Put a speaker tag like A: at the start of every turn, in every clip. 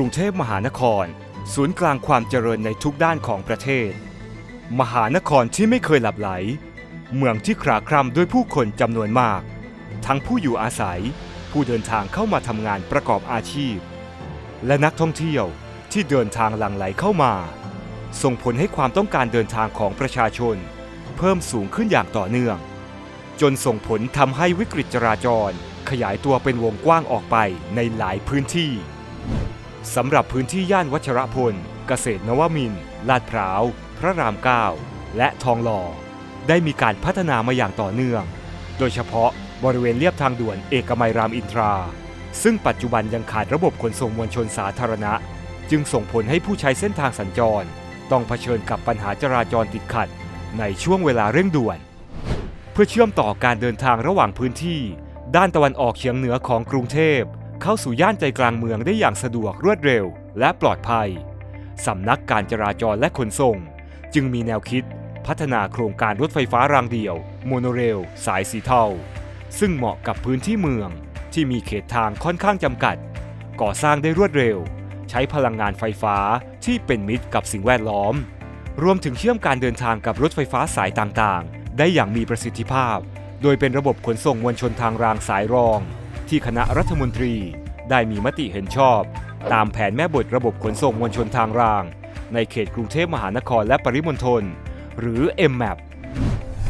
A: รุงเทพมหานคร ศูนย์กลางความเจริญในทุกด้านของประเทศ มหานครที่ไม่เคยหลับไหล เมืองที่คราคร่ำด้วยผู้คนจำนวนมาก ทั้งผู้อยู่อาศัย ผู้เดินทางเข้ามาทำงานประกอบอาชีพ และนักท่องเที่ยวที่เดินทางหลั่งไหลเข้ามา ส่งผลให้ความต้องการเดินทางของประชาชน เพิ่มสูงขึ้นอย่างต่อเนื่อง จนส่งผลทำให้วิกฤตจราจรขยายตัวเป็นวงกว้างออกไปในหลายพื้นที่ สำหรับพื้นที่ย่านวัชรพล เกษตรนวมินทร์ลาดพร้าว พระรามเก้าและทองหล่อ ได้มีการพัฒนามาอย่างต่อเนื่อง โดยเฉพาะบริเวณเลียบทางด่วนเอกมัยรามอินทรา ซึ่งปัจจุบันยังขาดระบบขนส่งมวลชนสาธารณะ จึงส่งผลให้ผู้ใช้เส้นทางสัญจร ต้องเผชิญกับปัญหาจราจรติดขัด ในช่วงเวลาเร่งด่วน เพื่อเชื่อมต่อการเดินทางระหว่างพื้นที่ ด้านตะวันออกเฉียงเหนือของกรุงเทพ เข้าสู่ย่านใจกลางเมืองได้อย่างสะดวกรวดเร็ว และปลอดภัย สำนักการจราจรและขนส่ง จึงมีแนวคิดพัฒนาโครงการรถไฟฟ้ารางเดี่ยว โมโนเรล สายสีเทาซึ่งเหมาะกับพื้นที่เมืองที่มีเขตทางค่อนข้างจำกัด ก่อสร้างได้รวดเร็ว ใช้พลังงานไฟฟ้าที่เป็นมิตรกับสิ่งแวดล้อม รวมถึงเชื่อมการเดินทางกับรถไฟฟ้าสายต่างๆ ได้อย่างมีประสิทธิภาพ โดยเป็นระบบขนส่งมวลชนทางรางสายรอง ที่คณะรัฐมนตรีได้มีมติเห็นชอบ ตามแผนแม่บทระบบขนส่งมวลชนทางราง ในเขตกรุงเทพมหานครและปริมณฑลหรือ MMAP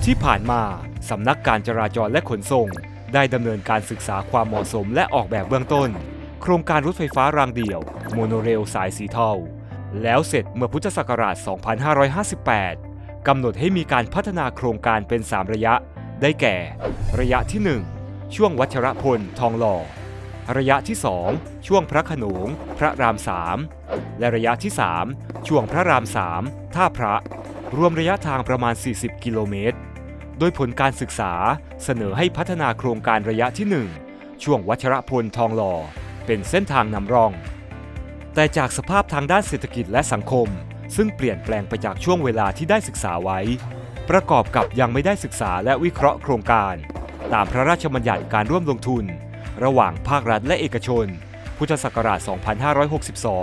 A: ที่ผ่านมาสำนักการจราจรและขนส่ง ได้ดำเนินการศึกษาความเหมาะสมและออกแบบเบื้องต้น โครงการรถไฟฟ้ารางเดี่ยว โมโนเรลสายสีเทาแล้วเสร็จเมื่อพุทธศักราช 2558 กำหนดให้มีการพัฒนาโครงการเป็น 3 ระยะ ได้แก่ ระยะที่ 1 ช่วงวัชรพลทองหล่อ ระยะที่ 2 ช่วงพระขนงพระราม3และระยะที่ 3 ช่วงพระราม3ท่าพระ รวมระยะทางประมาณ 40 กิโลเมตร โดยผลการศึกษาเสนอให้พัฒนาโครงการระยะที่ 1 ช่วงวัชรพลทองหล่อ เป็นเส้นทางนำร่อง แต่จากสภาพทางด้านเศรษฐกิจและสังคม ซึ่งเปลี่ยนแปลงไปจากช่วงเวลาที่ได้ศึกษาไว้ ประกอบกับยังไม่ได้ศึกษาและวิเคราะห์โครงการ ตามพระราชบัญญัติการร่วมลงทุน ระหว่างภาครัฐและเอกชน พุทธศักราช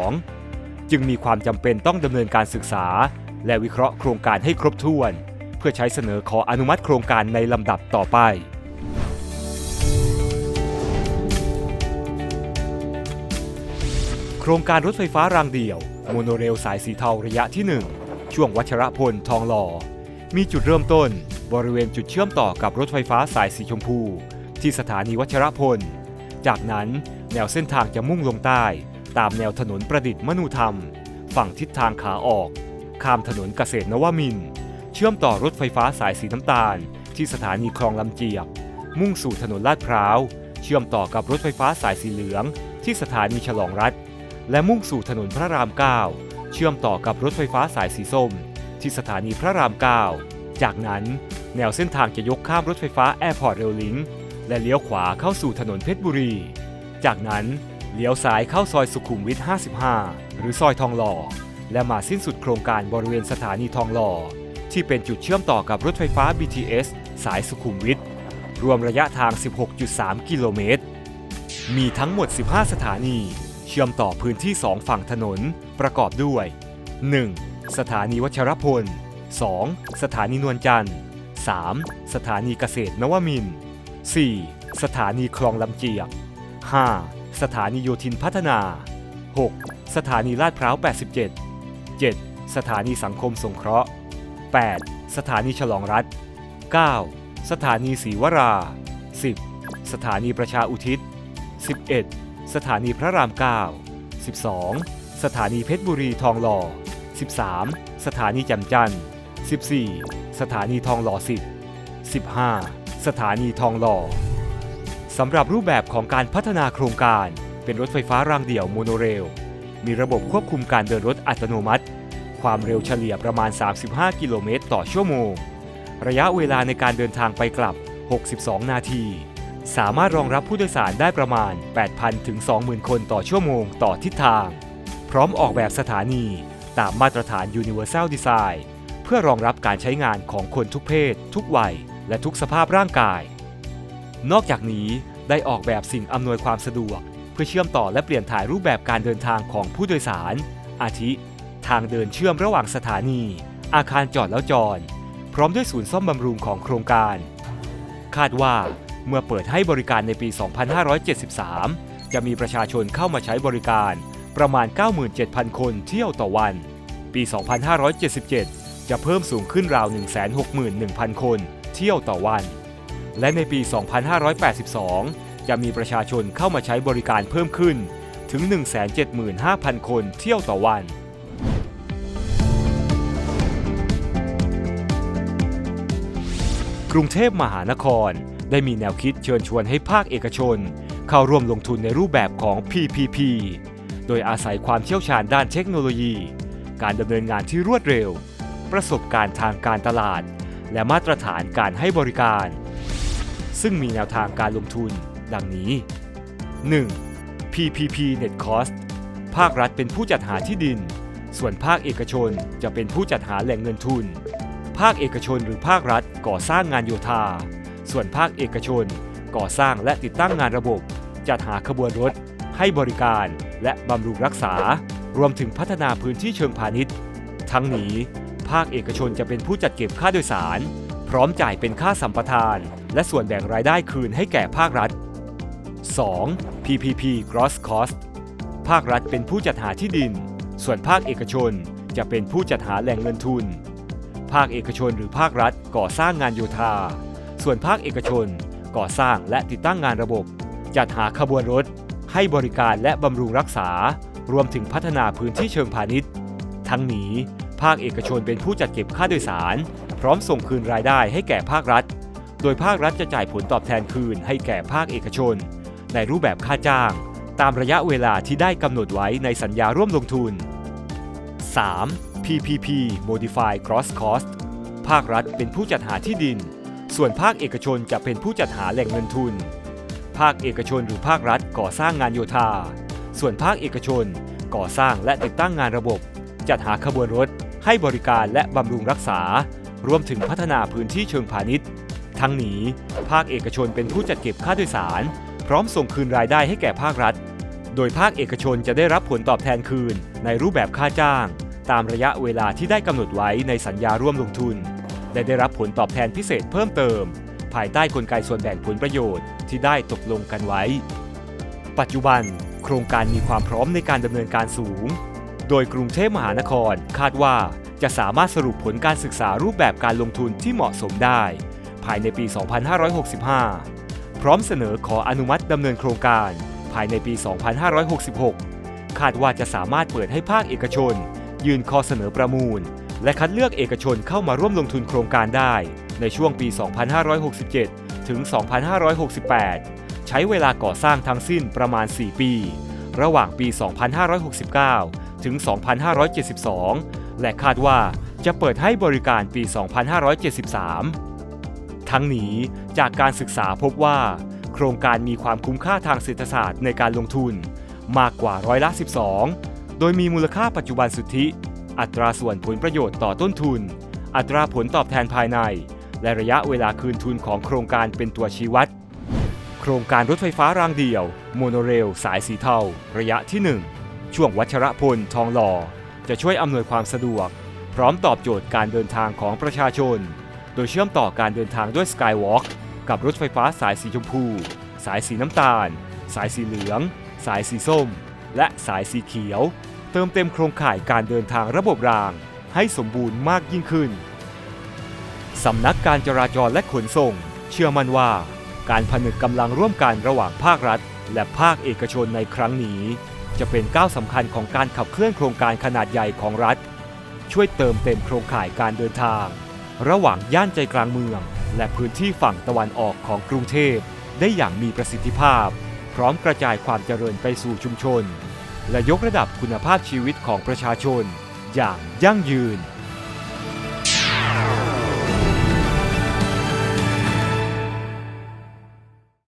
A: 2562 จึงมีความจำเป็นต้องดำเนินการศึกษา และวิเคราะห์โครงการให้ครบถ้วน เพื่อใช้เสนอขออนุมัติโครงการในลำดับต่อไปโครงการรถไฟฟ้ารางเดี่ยว โมโนเรลสายสีเทาระยะที่ 1 ช่วงวัชรพลทองหล่อ มีจุดเริ่มต้น บริเวณจุดเชื่อมต่อกับรถไฟฟ้าสายสีชมพู ที่สถานีวัชรพล จากนั้นแนวเส้นทางจะมุ่งลงใต้ ตามแนวถนนประดิษฐ์มนุธรรม ฝั่งทิศทางขาออก ข้ามถนนเกษตรนวมิน เชื่อมต่อรถไฟฟ้าสายสีน้ำตาล ที่สถานีคลองลำเจียบ มุ่งสู่ถนนลาดพร้าว เชื่อมต่อกับรถไฟฟ้าสายสีเหลือง ที่สถานีฉลองรัฐ และมุ่งสู่ถนนพระราม 9 เชื่อมต่อกับรถไฟฟ้าสายสีส้ม ที่สถานีพระราม 9 จากนั้น แนวเส้นทางจะยกข้ามรถไฟฟ้าแอร์พอร์ตเรลลิงและเลี้ยวขวาเข้าสู่ถนนเพชรบุรี จากนั้นเลี้ยวซ้ายเข้าซอยสุขุมวิท 55 หรือซอยทองหล่อ และมาสิ้นสุดโครงการบริเวณสถานีทองหล่อ ที่เป็นจุดเชื่อมต่อกับรถไฟฟ้า BTS สายสุขุมวิท รวมระยะทาง 16.3 กิโลเมตร มีทั้งหมด 15 สถานี เชื่อมต่อพื้นที่ 2 ฝั่งถนน ประกอบด้วย 1. สถานีวัชรพล 2. สถานีนวลจันทร์ 3. สถานีเกษตรนวมินทร์ 4. สถานีคลองลำเจียก 5. สถานีโยธินพัฒนา 6. สถานีลาดพร้าว 87 7. สถานีสังคมสงเคราะห์ 8. สถานีฉลองรัฐ 9. สถานีศรีวรา 10. สถานีประชาอุทิศ 11. สถานีพระราม 9 12. สถานีเพชรบุรีทองหล่อ 13. สถานีจ่มจันทร์ 14. สถานีทองหล่อ10 15. สถานีทองหล่อสำหรับรูปแบบของการพัฒนาโครงการ เป็นรถไฟฟ้ารางเดี่ยวโมโนเรล มีระบบควบคุมการเดินรถอัตโนมัติ ความเร็วเฉลี่ยประมาณ 35 กิโลเมตรต่อชั่วโมง ระยะเวลาในการเดินทางไปกลับ 62 นาที สามารถรองรับผู้โดยสารได้ประมาณ 8,000 ถึง 20,000 คนต่อชั่วโมงต่อทิศทาง พร้อมออกแบบสถานีตามมาตรฐาน Universal Design เพื่อรองรับการใช้งานของคนทุกเพศ ทุกวัย และทุกสภาพร่างกาย นอกจากนี้ได้ออกแบบสิ่งอำนวยความสะดวก เพื่อเชื่อมต่อและเปลี่ยนถ่ายรูปแบบการเดินทางของผู้โดยสาร อาทิ ทางเดินเชื่อมระหว่างสถานี อาคารจอดแล้วจอดพร้อมด้วยศูนย์ซ่อมบำรุงของโครงการ คาดว่าเมื่อเปิดให้บริการในปี 2573 จะมีประชาชนเข้ามาใช้บริการประมาณ 97,000 คนเที่ยวต่อวัน ปี 2577 จะเพิ่มสูงขึ้นราว 161,000 คนเที่ยวต่อวัน และในปี 2582 จะมีประชาชนเข้ามาใช้บริการเพิ่มขึ้นถึง 175,000 คนเที่ยวต่อวัน กรุงเทพมหานครได้มีแนวคิดเชิญชวนให้ภาคเอกชน เข้าร่วมลงทุนในรูปแบบของ PPP โดยอาศัยความเชี่ยวชาญด้านเทคโนโลยี การดำเนินงานที่รวดเร็ว ประสบการณ์ทางการตลาด และมาตรฐานการให้บริการ ซึ่งมีแนวทางการลงทุน ดังนี้ 1. PPP Net Cost ภาครัฐเป็นผู้จัดหาที่ดิน ส่วนภาคเอกชนจะเป็นผู้จัดหาแหล่งเงินทุน ภาคเอกชนหรือภาครัฐก่อสร้างงานโยธา ส่วนภาคเอกชนก่อสร้างและติดตั้งงานระบบ จัดหาขบวนรถ ให้บริการและบำรุงรักษา รวมถึงพัฒนาพื้นที่เชิงพาณิชย์ ทั้งนี้ ภาคเอกชนจะเป็นผู้จัดเก็บค่าโดยสาร พร้อมจ่ายเป็นค่าสัมปทาน และส่วนแบ่งรายได้คืนให้แก่ภาครัฐ 2. PPP Cross Cost ภาครัฐเป็นผู้จัดหาที่ดิน ส่วนภาคเอกชนจะเป็นผู้จัดหาแหล่งเงินทุน ภาคเอกชนหรือภาครัฐก่อสร้างงานโยธา ส่วนภาคเอกชนก่อสร้างและติดตั้งงานระบบ จัดหาขบวนรถ ให้บริการและบำรุงรักษา รวมถึงพัฒนาพื้นที่เชิงพาณิชย์ ทั้งนี้ ภาคเอกชนเป็นผู้จัดเก็บค่าโดยสาร พร้อมส่งคืนรายได้ให้แก่ภาครัฐ โดยภาครัฐจะจ่ายผลตอบแทนคืนให้แก่ภาคเอกชน ในรูปแบบค่าจ้าง ตามระยะเวลาที่ได้กำหนดไว้ในสัญญาร่วมลงทุน 3. PPP Modify Cross Cost ภาครัฐเป็นผู้จัดหาที่ดิน ส่วนภาคเอกชนจะเป็นผู้จัดหาแหล่งเงินทุน ภาคเอกชนหรือภาครัฐก่อสร้างงานโยธา ส่วนภาคเอกชนก่อสร้างและติดตั้งงานระบบ จัดหาขบวนรถ ให้บริการและบำรุงรักษา รวมถึงพัฒนาพื้นที่เชิงพาณิชย์ ทั้งนี้ภาคเอกชนเป็นผู้จัดเก็บค่าโดยสาร พร้อมส่งคืนรายได้ให้แก่ภาครัฐ โดยภาคเอกชนจะได้รับผลตอบแทนคืน ในรูปแบบค่าจ้าง ตามระยะเวลาที่ได้กำหนดไว้ในสัญญาร่วมลงทุน และได้รับผลตอบแทนพิเศษเพิ่มเติม ภายใต้กลไกส่วนแบ่งผลประโยชน์ที่ได้ตกลงกันไว้ ปัจจุบัน โครงการมีความพร้อมในการดำเนินการสูง โดยกรุงเทพมหานคร คาดว่าจะสามารถสรุปผลการศึกษารูปแบบการลงทุนที่เหมาะสมได้ ภายในปี 2565 พร้อมเสนอขออนุมัติดำเนินโครงการ ภายในปี 2566 คาดว่าจะสามารถเปิดให้ภาคเอกชน ยื่นข้อเสนอประมูล และคัดเลือกเอกชนเข้ามาร่วมลงทุนโครงการได้ ในช่วงปี 2567 ถึง 2568 ใช้เวลาก่อสร้างทั้งสิ้นประมาณ 4 ปี ระหว่างปี 2569 ถึง 2572 และคาดว่าจะเปิดให้บริการปี 2573 ทั้งนี้จากการศึกษาพบว่า โครงการมีความคุ้มค่าทางเศรษฐศาสตร์ในการลงทุนมากกว่าร้อยละ 12 โดยมีมูลค่าปัจจุบันสุทธิ อัตราส่วนผลประโยชน์ต่อต้นทุน อัตราผลตอบแทนภายใน และระยะเวลาคืนทุนของโครงการเป็นตัวชี้วัด โครงการรถไฟฟ้ารางเดี่ยว โมโนเรล สายสีเทา ระยะที่ 1 ช่วงวัชรพลทองหล่อ จะช่วยอำนวยความสะดวก พร้อมตอบโจทย์การเดินทางของประชาชน โดยเชื่อมต่อการเดินทางด้วยสกายวอล์กกับรถไฟฟ้าสายสีชมพู สายสีน้ำตาล สายสีเหลือง สายสีส้ม และสายสีเขียว เติมเต็มโครงข่ายการเดินทางระบบราง ให้สมบูรณ์มากยิ่งขึ้นสำนักการจราจรและขนส่ง เชื่อมั่นว่า การผนึกกำลังร่วมกันระหว่างภาครัฐ และภาคเอกชนในครั้งนี้ จะเป็นก้าวสำคัญของการขับเคลื่อนโครงการขนาดใหญ่ของรัฐ ช่วยเติมเต็มโครงข่ายการเดินทาง ระหว่างย่านใจกลางเมือง และพื้นที่ฝั่งตะวันออกของกรุงเทพได้อย่างมีประสิทธิภาพ พร้อมกระจายความเจริญไปสู่ชุมชน และยกระดับคุณภาพชีวิตของประชาชน อย่างยั่งยืน